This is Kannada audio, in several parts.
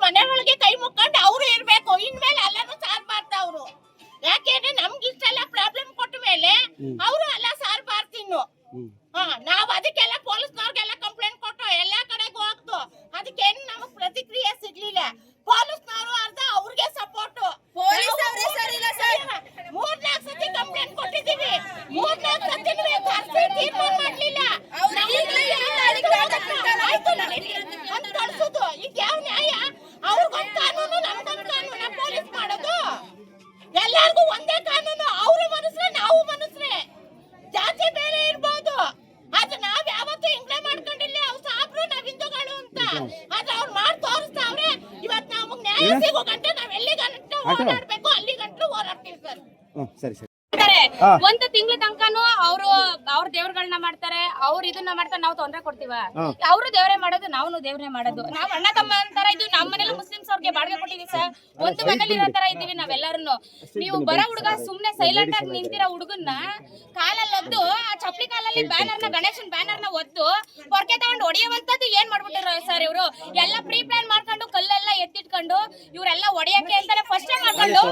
ಮನೆ ಒಳಗೆ ಕೈ ಮುಕ್ಕೊಂಡು ಅವರು ಇರ್ಬೇಕು. ಇನ್ಮೇಲೆ ಎಲ್ಲಾನು ಸಾರ್ಬಾರ್ದು ಅವರು ಯಾಕೆಂದ್ರೆ ನಮ್ಗೆ ಇಷ್ಟೆಲ್ಲ ಪ್ರಾಬ್ಲಮ್ ಕೊಟ್ಟ ಮೇಲೆ ಅವರು ಎಲ್ಲ ಸಾರ್ಬಾರ್ದು ಇನ್ನು. ಹಾ ನಾವ್ ಅದಕ್ಕೆಲ್ಲ ಪೊಲೀಸ್ನವ್ರಿಗೆಲ್ಲ ಕಂಪ್ಲೇಂಟ್ ಕೊಟ್ಟು ಎಲ್ಲಾ ಕಡೆಗೂ ಹೋಗ್ತು ಅದಕ್ಕೇನು ನಮಗ್ ಪ್ರತಿಕ್ರಿಯೆ ಸಿಗ್ಲಿಲ್ಲ ಪೊಲೀಸ್ನವರು ಅರ್ಧ ಅವ್ರಿಗೆ ಸಪೋರ್ಟ್ ಪೊಲೀಸ್ ಅವ್ರೇ ಸರಿ ಇಲ್ಲ ಸರ್. ಮೂರ್ನಾಲ್ಕು ಸತಿ ಕಂಪ್ಲೇಂಟ್ ಕೊಟ್ಟಿದೀವಿ ಮೂರ್ನಾಲ್ಕು ಸತಿ ಕರ್ಸಿ ತೀರ್ಮಾನ ಮಾಡ್ಲಿಲ್ಲ ಅವ್ರು ನಾವು ಈಗ್ಲೇ ಎಲ್ಲ ಅದಕ್ಕೆ ನಾಟಕ ಆಯ್ತು ನಡೀಲಿ ಅಂತ ಕಳ್ಸೋದು ಈಗ ಯಾವ ನ್ಯಾಯ ಅವ್ರಿಗೊಂದ್ ಕಾನೂನು ನಮ್ಗೊಂದ್ ಕಾನೂನು ಪೊಲೀಸ್ ಮಾಡೋದು. ಎಲ್ಲಾರ್ಗೂ ಒಂದೇ ಕಾನೂನು ಅವ್ರು ಮನಸ್ರೆ ನಾವು ಮನಸ್ರೆ ಜಾತಿ ಬೇರೆ ಇರ್ಬೋದು. ಆದ್ರೆ ನಾವ್ ಯಾವತ್ತೂ ಹಿಂಗ್ಲೆ ಮಾಡ್ಕೊಂಡಿಲ್ಲ. ಅವ್ರು ಸಾಬ್ರು ನಾವ್ ಹಿಂದೂಗಳು ಅಂತ. ಆದ್ರೆ ಅವ್ರು ಮಾಡಿ ತೋರಿಸ್ತಾವ್ರೆ. ಇವತ್ ನಮಗ್ ನ್ಯಾಯ ಸಿಗೋ ಗಂಟ ನಾವ್ ಎಲ್ಲಿ ಗಂಟ ಹೋರಾಡ್ಬೇಕು ಅಲ್ಲಿ ಗಂಟ್ಲು ಹೋರಾಡ್ತೀವಿ ಸರ್. ಸರಿ ಸರಿ. ಒಂದು ತಿಂಗಳ ತನಕನು ಅವರು ಅವ್ರ ದೇವ್ರಗಳನ್ನ ಮಾಡ್ತಾರೆ ಅವ್ರ ಇದನ್ನ ಮಾಡ್ತಾರೆ ನಾವು ತೊಂದ್ರೆ ಕೊಡ್ತೀವ. ಅವರು ದೇವ್ರೇ ಮಾಡೋದು ನಾವು ದೇವ್ರೇ ಮಾಡೋದು. ನಾವ್ ಅಣ್ಣ ತಮ್ಮ ಅಂತಾರ ಇದು ನಮ್ಮ ಮನೇಲಿ ಮುಸ್ಲಿಮ್ಸ್ ಅವ್ರಿಗೆ ಬಾಡಿಗೆ ಕೊಟ್ಟಿದೀವಿ ಸರ್. ಒಂದು ಮನೇಲಿ ಇರೋ ತರ ಇದೀವಿ ನಾವೆಲ್ಲರೂ ನೀವು ಬರೋ ಹುಡುಗ ಸುಮ್ನೆ ಸೈಲೆಂಟ್ ಆಗಿ ನಿಂತಿರೋ ಹುಡುಗನ್ನ ಕಾಲಲ್ಲಿ ಒದ್ದು ಆ ಚಪ್ಪಲಿ ಕಾಲಲ್ಲಿ ಬ್ಯಾನರ್ನ ಗಣೇಶನ್ ಬ್ಯಾನರ್ನ ಒದ್ದು ಹೊರಕೆ ತಗೊಂಡು ಹೊಡೆಯುವಂತದ್ದು ಏನ್ ಮಾಡ್ಬಿಟ್ಟಿರೋ ಸರ್ ಇವರು? ಎಲ್ಲ ಪ್ರೀ ಪ್ಲಾನ್ ಮಾಡ್ಕೊಂಡು ಕಲ್ಲೆಲ್ಲ ಎತ್ತಿಟ್ಕೊಂಡು ಇವರೆಲ್ಲ ಒಡೆಯಕ್ಕೆ ಅಂತಾನೆ ಫಸ್ಟ್ ಮಾಡ್ಕೊಂಡು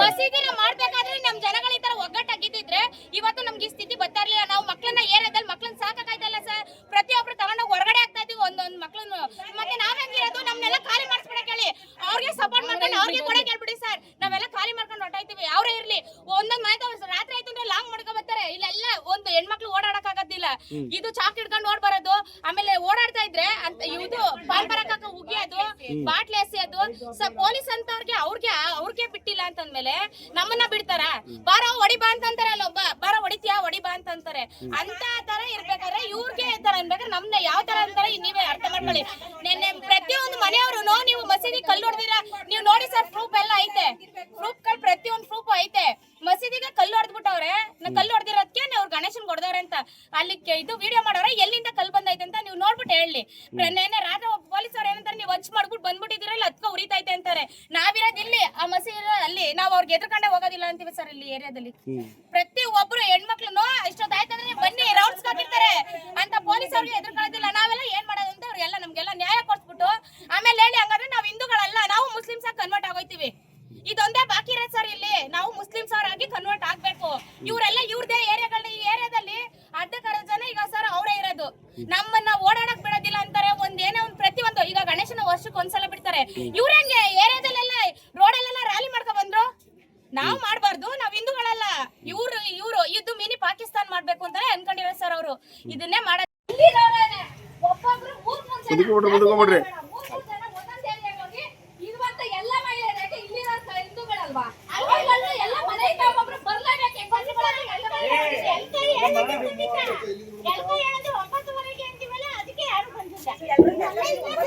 ಮಸೀದಿನ ಮಾಡ್ಬೇಕಾದ್ರೆ ನಮ್ ಜನಗಳ ಈ ತರ ಒಗ್ಗಟ್ಟಾಗಿದ್ದಿದ್ರೆ ಇವತ್ತು ನಮ್ಗೆ ಈ ಸ್ಥಿತಿ ಬರ್ತಾ ಇರ್ಲಿಲ್ಲ ನಾವು ಮಕ್ಕಳನ್ನ ಏರಿಯಾದಲ್ಲಿ ಮಕ್ಕಳನ್ನ ಸಾಕಾಯ್ತಲ್ಲ ಸರ್. ಪ್ರತಿಯೊಬ್ರು ತಗೊಂಡೋಗಿ ಹೊರಗಡೆ ಆಗ್ತಾ ಇದೀವಿ ಒಂದೊಂದ್ ಮಕ್ಕಳನ್ನು ಮತ್ತೆ ನಾವ್ ಹೆಂಗಿರೋದು ನಮ್ನೆಲ್ಲ ಖಾಲಿ ಮಾಡಿಸ್ಬಿಡಕ್ ಕೇಳಿ. ಅವ್ರಿಗೆ ಸಪೋರ್ಟ್ ಮಾಡ್ಕೊಂಡು ಅವ್ರಿಗೆ ಕೊಡ ಕೇಳ್ಬಿಡಿ ಸರ್. ನಾವೆಲ್ಲ ಖಾಲಿ ಮಾಡ್ಕೊಂಡು ಹೊಟ್ಟಾಯ್ತೀವಿ ಅವ್ರೇ ಇರ್ಲಿ. ಒಂದೊಂದ್ ಮನೆ ರಾತ್ರಿ ಆಯ್ತು ಅಂದ್ರೆ ಲಾಂಗ್ ಮಾಡ್ಕೊ ಬರ್ತಾರೆ. ಇಲ್ಲೆಲ್ಲ ಒಂದು ಹೆಣ್ಮಕ್ಳು ಓಡಾಡಕ್ ಆಗದಿಲ್ಲ ಇದು ಚಾಕ್ ಹಿಡ್ಕೊಂಡು ಓಡ್ ಬರೋದು. ಆಮೇಲೆ ಓಡಾಡ್ತಾ ಇದ್ರೆ ಅಂತ ಇದು ಪಾಲ್ ಬರಕ್ ಉಗಿಯೋದು ಬಾಟ್ಲೆ ಸ ಪೊಲೀಸ್ ಅಂತವ್ರಿಗೆ ಅವ್ರಿಗೆ ಅವ್ರಿಗೆ ಬಿಟ್ಟಿಲ್ಲ ಅಂತಂದ್ಮೇಲೆ ನಮ್ಮನ್ನ ಬಿಡ್ತಾರ. ಬಾರ ಹೊಡಿ ಬಾ ಅಂತಂತಾರೆ ಅಲ್ಲೊಬ್ಬ ಬಾರ ಹೊಡಿತೀಯಾ? ಹೊಡಿ ಬಾ ಅಂತಂತಾರೆ. ಅಂತ ತರ ಇರ್ಬೇಕಾದ್ರೆ ಇವ್ರಿಗೆ ತರ ಅನ್ಬೇಕಾದ್ರೆ ನಮ್ನ ಯಾವ ತರ ಅಂತಾರೆ ನೀವೇ ಅರ್ಥ ಮಾಡ್ಕೊಳ್ಳಿ. ನಿನ್ನೆ ಪ್ರತಿಯೊಂದು ಮನೆಯವರು ನೀವು ಮಸೀದಿ ಕಲ್ಲು ಹೊಡೆದಿರ ನೀವು ನೋಡಿ ಸರ್ ಪ್ರೂಫ್ ಎಲ್ಲ ಐತೆ. ಪ್ರೂಫ್ಗಳು ಪ್ರತಿಯೊಂದು ಪ್ರೂಫ್ ಐತೆ. ಮಸೀದಿಗೆ ಕಲ್ಲು ಹೊಡೆದ್ಬಿಟ್ಟವ್ರೆ ನಾ ಕಲ್ಲು ಹೊಡೆದಿರೋದಕ್ಕೆ ಅವ್ರು ಗಣೇಶನ್ ಹೊಡೆದವ್ರೆ ಅಂತ. ಅಲ್ಲಿ ಇದು ವಿಡಿಯೋ ಮಾಡೋರೆ ಎಲ್ಲಿಂದ ಕಲ್ಲು ಬಂದೈತೆ ಅಂತ ನೀವು ನೋಡ್ಬಿಟ್ಟು ಹೇಳಿ. ನೆನ್ನೆ ರಾತ್ರಿ ಪೊಲೀಸ್ ಹಂಚ್ ಮಾಡ್ಬಿಟ್ಟು ಬಂದ್ಬಿಟ್ಟಿದ್ದೀರ ಇಲ್ಲ ಹತ್ಕೊ ಉರಿತೈತೆ ಅಂತಾರೆ. ನಾವಿರೋದು ಇಲ್ಲಿ ಆ ಮಸಿ ಅಲ್ಲಿ. ನಾವು ಅವ್ರಿಗೆ ಎದುರ್ಕೊಂಡೆ ಹೋಗೋದಿಲ್ಲ ಅಂತೀವಿ ಸರ್ ಇಲ್ಲಿ ಏರಿಯಾದಲ್ಲಿ. ಪ್ರತಿ ಒಬ್ರು ಹೆಣ್ಮಕ್ಳು ಇಷ್ಟೊತ್ತಾಯ್ತಂದ್ರೆ ಬನ್ನಿ ರೌಂಡ್ಸ್ ಹಾಕಿರ್ತಾರೆ. ಅಂತ ಪೊಲೀಸ್ ಅವ್ರಿಗೆ ಎದುರ್ಕೊಳ್ಳೋದಿಲ್ಲ. ನಾವೆಲ್ಲ ಏನ್ ಮಾಡೋದು ಅಂತ ಅವ್ರಿಗೆಲ್ಲ ನಮ್ಗೆಲ್ಲ ನ್ಯಾಯ ಕೊಡ್ಸ್ಬಿಟ್ಟು ಆಮೇಲೆ ಹೇಳಿ ಹಂಗಾದ್ರೆ ನಾವು ಹಿಂದೂಗಳಲ್ಲ ನಾವು ಮುಸ್ಲಿಮ್ಸ್ ಆಗಿ ಕನ್ವರ್ಟ್ ಆಗೋಯ್ತಿವಿ. ಇದೊಂದೇ ಬಾಕಿ ಇರೋದು ಸರ್ ಇಲ್ಲಿ. ನಾವು ಮುಸ್ಲಿಮ್ಸ್ ಅವರಾಗಿ ಕನ್ವರ್ಟ್ ಆಗ್ಬೇಕು. ಇವರೆಲ್ಲ ಇವ್ರದೇ ಏರಿಯಾಗಳ ಈ ಏರಿಯಾದಲ್ಲಿ ಅರ್ಧಕ್ಕರ್ಧ ಜನ ಈಗ ಸರ್ ಅವರೇ ಇರೋದು. ನಮ್ಮನ್ನ ಓಡಾಡಕ್ ಬಿಡೋದಿಲ್ಲ ಅಂತಾರೆ ಒಂದ್ ಏನೋ ಒಂದ್ ಪ್ರತಿಯೊಂದು ಈಗ ಗಣೇಶನ ವರ್ಷಕ್ಕೆ ಒಂದ್ಸಲ ಬಿಡ್ತಾರೆ ಇವ್ರ ಹೆಂಗೆ ಏರಿಯಾದಲ್ಲೆಲ್ಲ ರೋಡಲ್ಲೆಲ್ಲ ರ್ಯಾಲಿ ಮಾಡ್ಕೊ ಬಂದ್ರು ನಾವ್ ಮಾಡ್ಬಾರ್ದು ನಾವ್ ಹಿಂದೂಗಳಲ್ಲ ಇವ್ರು ಇವ್ರು ಇದು ಮಿನಿ ಪಾಕಿಸ್ತಾನ್ ಮಾಡ್ಬೇಕು ಅಂತಾನೆ ಅನ್ಕೊಂಡಿರೋ ಸರ್ ಅವರು ಇದನ್ನೇ ಮಾಡ ಯಾರು ಎಲ್ಲರೂ ಬರ್ಬೇಕು.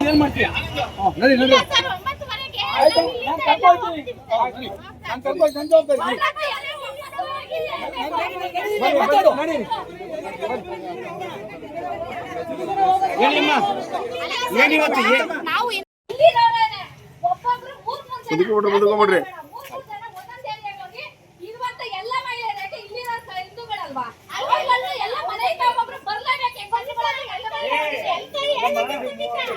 ಏನು ನಡಿ ಹೇಳಿಮ್ಮ ಏನಿವತ್ತು ಏನು. ಒಬ್ಬೊಬ್ರು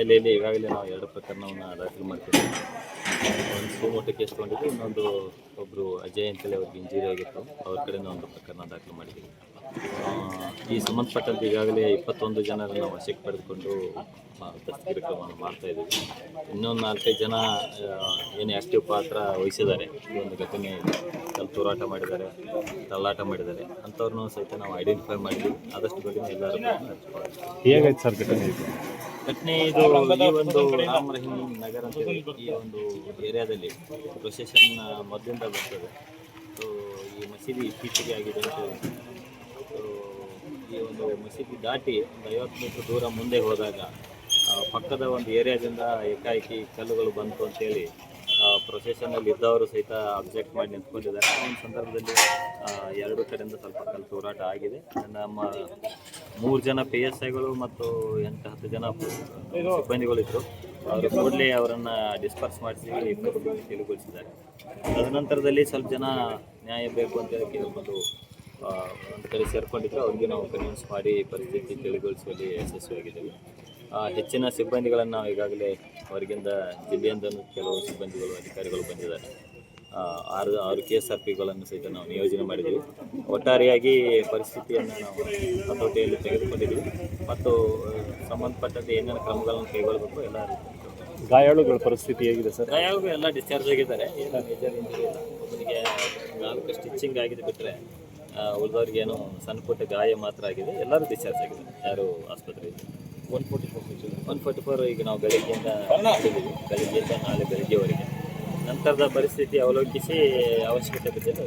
ಹಿನ್ನೆಲೆಯಲ್ಲಿ ಈಗಾಗಲೇ ನಾವು ಎರಡು ಪ್ರಕರಣವನ್ನು ದಾಖಲು ಮಾಡ್ತಿದ್ದೀವಿ ಒಂದು ಸೋಮೋಟ ಕೇಸ್ ತೊಗೊಂಡಿದ್ದು ಇನ್ನೊಂದು ಒಬ್ಬರು ಅಜಯ್ ಅಂತೇಳಿ ಅವ್ರಿಗೆ ಇಂಜುರಿ ಆಗಿತ್ತು. ಅವ್ರ ಕಡೆಯಿಂದ ಒಂದು ಪ್ರಕರಣ ದಾಖಲು ಮಾಡಿದ್ದೀವಿ. ಈ ಸಂಬಂಧಪಟ್ಟಂತೆ ಈಗಾಗಲೇ ಇಪ್ಪತ್ತೊಂದು ಜನರನ್ನು ವಶಕ್ಕೆ ಪಡೆದುಕೊಂಡು ದಸ್ತಗಿರಿ ಕ್ರಮವನ್ನು ಮಾಡ್ತಾ ಇದ್ದೀವಿ. ಇನ್ನೊಂದು ನಾಲ್ಕೈದು ಜನ ಏನು ಆ್ಯಕ್ಟಿವ್ ಪಾತ್ರ ವಹಿಸಿದ್ದಾರೆ. ಈ ಒಂದು ಘಟನೆ ಹೋರಾಟ ಮಾಡಿದ್ದಾರೆ, ತಳ್ಳಾಟ ಮಾಡಿದ್ದಾರೆ. ಅಂಥವ್ರನ್ನೂ ಸಹಿತ ನಾವು ಐಡೆಂಟಿಫೈ ಮಾಡಿದ್ವಿ ಆದಷ್ಟು ಬಗ್ಗೆ ಎಲ್ಲರೂ ಹೇಗಾಯ್ತು ಸರ್ ಘಟನೆ ಘಟನೆ ಇದು ಈ ಒಂದು ರಾಮ್ ರಹೀಂ ನಗರ ಅಂತ ಈ ಒಂದು ಏರಿಯಾದಲ್ಲಿ ಪ್ರೊಸೆಷನ್ ಮೊದಲಿಂದ ಬರ್ತದೆ. ಸೊ ಈ ಮಸೀದಿ ಇತ್ತೀಚೆಗೆ ಆಗಿದೆ ಅಂತ ಸೊ ಈ ಒಂದು ಮಸೀದಿ ದಾಟಿ ಒಂದು ಐವತ್ತು ಮೀಟರ್ ದೂರ ಮುಂದೆ ಹೋದಾಗ ಪಕ್ಕದ ಒಂದು ಏರಿಯಾದಿಂದ ಏಕಾಏಕಿ ಕಲ್ಲುಗಳು ಬಂತು ಅಂತೇಳಿ ಪ್ರೊಸೆಷನಲ್ಲಿ ಇದ್ದವರು ಸಹಿತ ಅಬ್ಜೆಕ್ಟ್ ಮಾಡಿ ನಿಂತ್ಕೊಂಡಿದ್ದಾರೆ. ಒಂದು ಸಂದರ್ಭದಲ್ಲಿ ಎರಡು ಕಡೆಯಿಂದ ಸ್ವಲ್ಪ ಕಲ್ಲು ಹೋರಾಟ ಆಗಿದೆ. ನಮ್ಮ ಮೂರು ಜನ ಪಿ ಎಸ್ ಐಗಳು ಮತ್ತು ಎಂಟು ಹತ್ತು ಜನ ಸಿಬ್ಬಂದಿಗಳು ಇದ್ದರು ಅವರು ಕೂಡಲೇ ಅವರನ್ನು ಡಿಸ್ಪರ್ಸ್ ಮಾಡಿಸಿ ತಿಳಿಗೊಳಿಸಿದ್ದಾರೆ ತದನಂತರದಲ್ಲಿ ಸ್ವಲ್ಪ ಜನ ನ್ಯಾಯ ಬೇಕು ಅಂತ ಹೇಳಿ ಒಂದು ಕಡೆ ಸೇರ್ಕೊಂಡಿದ್ರು. ಅವ್ರಿಗೆ ನಾವು ಕನ್ವಿನ್ಸ್ ಮಾಡಿ ಪರಿಸ್ಥಿತಿ ತಿಳಿಗೊಳಿಸುವಲ್ಲಿ ಯಶಸ್ವಿಯಾಗಿದ್ದೇವೆ. ಹೆಚ್ಚಿನ ಸಿಬ್ಬಂದಿಗಳನ್ನು ನಾವು ಈಗಾಗಲೇ ಹೊರಗಿಂದ ಜಿಲ್ಲೆಯಿಂದ ಕೆಲವು ಸಿಬ್ಬಂದಿಗಳು ಅಧಿಕಾರಿಗಳು ಬಂದಿದ್ದಾರೆ. ಆರು ಆರು ಕೆ ಎಸ್ ಆರ್ ಪಿಗಳನ್ನು ಸಹಿತ ನಾವು ನಿಯೋಜನೆ ಮಾಡಿದ್ದೀವಿ. ಒಟ್ಟಾರೆಯಾಗಿ ಪರಿಸ್ಥಿತಿಯನ್ನು ನಾವು ಹತೋಟಿಯಲ್ಲಿ ತೆಗೆದುಕೊಂಡಿದ್ದೀವಿ. ಮತ್ತು ಸಂಬಂಧಪಟ್ಟಂತೆ ಏನೇನು ಕ್ರಮಗಳನ್ನು ಕೈಗೊಳ್ಳಬೇಕು ಎಲ್ಲ ಗಾಯಾಳುಗಳ ಪರಿಸ್ಥಿತಿ ಹೇಗಿದೆ ಸರ್? ಗಾಯಾಳುಗಳು ಎಲ್ಲ ಡಿಸ್ಚಾರ್ಜ್ ಆಗಿದ್ದಾರೆ. ಏನು ಮೇಜರ್ ಇಂಜರಿ ಇಲ್ಲ. ಒಬ್ಬನಿಗೆ ನಾಲ್ಕು ಸ್ಟಿಚಿಂಗ್ ಆಗಿದೆ ಬಿಟ್ಟರೆ ಉಳಿದವ್ರಿಗೆ ಏನು ಸಣ್ಣ ಪುಟ್ಟ ಗಾಯ ಮಾತ್ರ ಆಗಿದೆ. ಎಲ್ಲರೂ ಡಿಸ್ಚಾರ್ಜ್ ಆಗಿದೆ ಯಾರು ಆಸ್ಪತ್ರೆಯಲ್ಲಿ one forty four one forty four ಈಗ ನಾವು ಬೆಳಗ್ಗೆಯಿಂದ ಮಾಡಿದ್ದೀವಿ ಬೆಳಗ್ಗೆಯಿಂದ ನಾಳೆ ಬೆಳಗ್ಗೆವರೆಗೆ. ನಂತರದ ಪರಿಸ್ಥಿತಿ ಅವಲೋಕಿಸಿ ಅವಶ್ಯಕತೆ ಬಿದ್ದರೆ